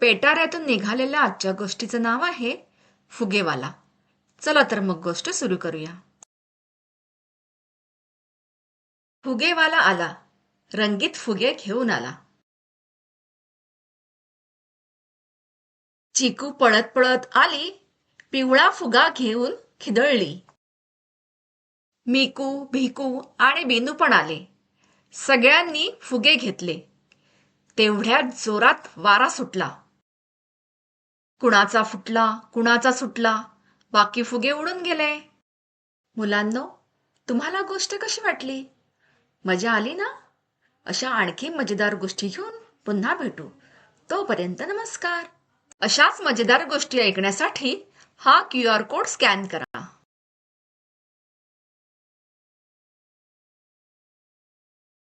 पेटाऱ्यातून निघालेल्या आजच्या गोष्टीचं नाव आहे फुगेवाला. चला तर मग गोष्ट सुरू करूया. फुगेवाला आला. रंगीत फुगे घेऊन आला. चिकू पळत पळत आली. पिवळा फुगा घेऊन खिदळली. मिकू भिकू आणि बिनू पण आले. सगळ्यांनी फुगे घेतले. तेवढ्यात जोरात वारा सुटला. कुणाचा फुटला कुणाचा सुटला? बाकी फुगे उडून गेले. मुलांनो तुम्हाला गोष्ट कशी वाटली? मजा आली ना? अशा आणखी मजेदार गोष्टी घेऊन पुन्हा भेटू. तोपर्यंत नमस्कार. अशाच मजेदार गोष्टी ऐकण्यासाठी हा क्यू आर कोड स्कॅन करा.